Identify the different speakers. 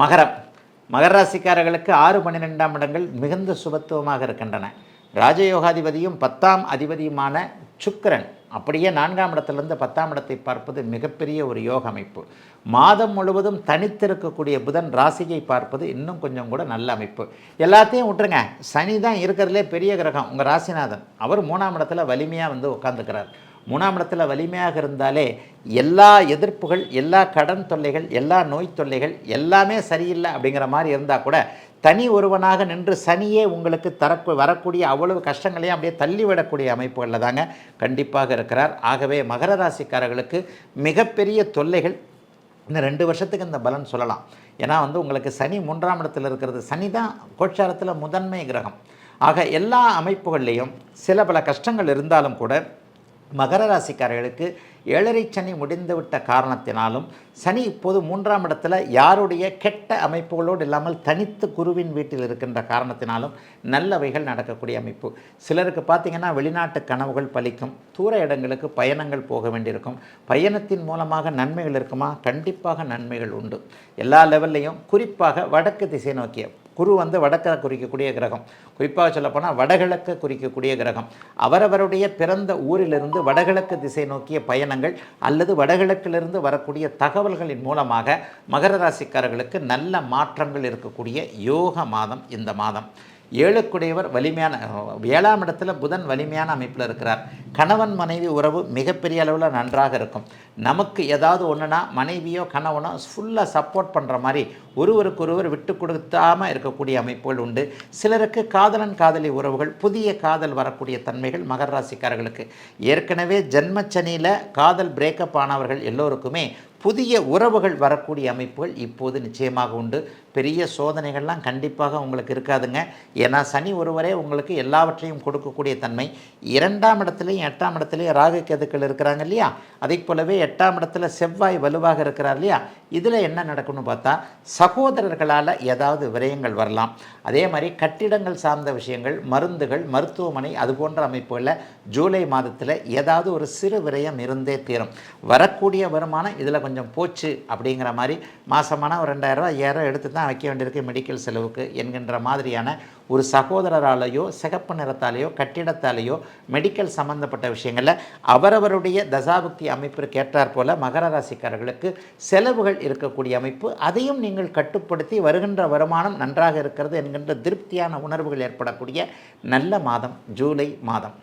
Speaker 1: மகரம். மகர ராசிக்காரர்களுக்கு ஆறு பன்னிரெண்டாம் இடங்கள் மிகுந்த சுபத்துவமாக இருக்கின்றன. ராஜயோகாதிபதியும் பத்தாம் அதிபதியுமான சுக்கரன். அப்படியே நான்காம் இடத்திலிருந்து பத்தாம் இடத்தை பார்ப்பது மிகப்பெரிய ஒரு யோக அமைப்பு. மாதம் முழுவதும் தனித்திருக்கக்கூடிய புதன் ராசியை பார்ப்பது இன்னும் கொஞ்சம் கூட நல்ல அமைப்பு. எல்லாத்தையும் விட்டுருங்க. சனி தான் இருக்கிறதுலே பெரிய கிரகம். உங்கள் ராசிநாதன். அவர் மூணாம் இடத்துல வலிமையாக வந்து உட்காந்துக்கிறார் மூணாம் இடத்துல வலிமையாக இருந்தாலே எல்லா எதிர்ப்புகள் எல்லா கடன் தொல்லைகள் எல்லா நோய் தொல்லைகள் எல்லாமே சரியில்லை அப்படிங்கிற மாதிரி இருந்தால் கூட தனி ஒருவனாக நின்று சனியே உங்களுக்கு தரக்கு வரக்கூடிய அவ்வளவு கஷ்டங்களையும் அப்படியே தள்ளிவிடக்கூடிய அமைப்புகளில் தாங்க கண்டிப்பாக இருக்கிறார். ஆகவே மகர ராசிக்காரர்களுக்கு மிகப்பெரிய தொல்லைகள் இந்த ரெண்டு வருஷத்துக்கு இந்த பலன் சொல்லலாம். ஏன்னா வந்து உங்களுக்கு சனி மூன்றாம் இடத்தில் இருக்கிறது. சனி தான் கோட்சாரத்தில் முதன்மை கிரகம். ஆக எல்லா அமைப்புகள்லேயும் சில பல கஷ்டங்கள் இருந்தாலும் கூட மகர ராசிக்காரர்களுக்கு ஏழரை சனி முடிந்துவிட்ட காரணத்தினாலும் சனி இப்போது மூன்றாம் இடத்துல யாருடைய கெட்ட அமைப்புகளோடு இல்லாமல் தனித்து குருவின் வீட்டில் இருக்கின்ற காரணத்தினாலும் நல்லவைகள் நடக்கக்கூடிய அமைப்பு. சிலருக்கு பார்த்திங்கன்னா வெளிநாட்டு கனவுகள் பலிக்கும். தூர இடங்களுக்கு பயணங்கள் போக வேண்டியிருக்கும். பயணத்தின் மூலமாக நன்மைகள் இருக்குமா? கண்டிப்பாக நன்மைகள் உண்டு. எல்லா லெவல்லையும் குறிப்பாக வடக்கு திசை நோக்கிய குரு வந்து வடக்கரை குறிக்கக்கூடிய கிரகம். குறிப்பாக சொல்லப்போனால் வடகிழக்கு குறிக்கக்கூடிய கிரகம். அவரவருடைய பிறந்த ஊரிலிருந்து வடகிழக்கு திசை நோக்கிய பயணங்கள் அல்லது வடகிழக்கிலிருந்து வரக்கூடிய தகவல்களின் மூலமாக மகர ராசிக்காரர்களுக்கு நல்ல மாற்றங்கள் இருக்கக்கூடிய யோக மாதம் இந்த மாதம். ஏழுக்குடையவர் வலிமையான ஏழாம் இடத்துல புதன் வலிமையான அமைப்பில் இருக்கிறார். கணவன் மனைவி உறவு மிகப்பெரிய அளவில் நன்றாக இருக்கும். நமக்கு ஏதாவது ஒன்றுனா மனைவியோ கணவனோ ஃபுல்லாக சப்போர்ட் பண்ணுற மாதிரி ஒருவருக்கொருவர் விட்டு கொடுத்தாமல் இருக்கக்கூடிய அமைப்புகள் உண்டு. சிலருக்கு காதலன் காதலி உறவுகள் புதிய காதல் வரக்கூடிய தன்மைகள் மகர ராசிக்காரர்களுக்கு. ஏற்கனவே ஜென்மச்சனியில் காதல் பிரேக்கப் ஆனவர்கள் எல்லோருக்குமே புதிய உறவுகள் வரக்கூடிய அமைப்புகள் இப்போது நிச்சயமாக உண்டு. பெரிய சோதனைகள்லாம் கண்டிப்பாக உங்களுக்கு இருக்காதுங்க. ஏன்னா சனி ஒருவரே உங்களுக்கு எல்லாவற்றையும் கொடுக்கக்கூடிய தன்மை. இரண்டாம் இடத்துலையும் எட்டாம் இடத்துலையும் ராகு கேதுக்கள் இருக்கிறாங்க இல்லையா? அதே போலவே எட்டாம் இடத்துல செவ்வாய் வலுவாக இருக்கிறார் இல்லையா? இதில் என்ன நடக்கும்னு பார்த்தா சகோதரர்களால் ஏதாவது விரயங்கள் வரலாம். அதே மாதிரி கட்டிடங்கள் சார்ந்த விஷயங்கள் மருந்துகள் மருத்துவமனை அது போன்ற அமைப்புகளில் ஜூலை மாதத்தில் ஏதாவது ஒரு சிறு விரயம் இருந்தே தீரும். வரக்கூடிய வருமானம் இதில் கொஞ்சம் கொஞ்சம் போச்சு அப்படிங்கிற மாதிரி மாதமான ஒரு ரெண்டாயிரரூவா ஐயாயிரம் எடுத்து தான் வைக்க வேண்டியிருக்கு மெடிக்கல் செலவுக்கு என்கின்ற மாதிரியான ஒரு சகோதரராலேயோ சிகப்பு நிறத்தாலேயோ கட்டிடத்தாலேயோ மெடிக்கல் சம்பந்தப்பட்ட விஷயங்களில் அவரவருடைய தசாபக்தி அமைப்பிற்கு ஏற்றாற் போல மகர ராசிக்காரர்களுக்கு செலவுகள் இருக்கக்கூடிய அமைப்பு. அதையும் நீங்கள் கட்டுப்படுத்தி வருகின்ற வருமானம் நன்றாக இருக்கிறது என்கின்ற திருப்தியான உணர்வுகள் ஏற்படக்கூடிய நல்ல மாதம் ஜூலை மாதம்.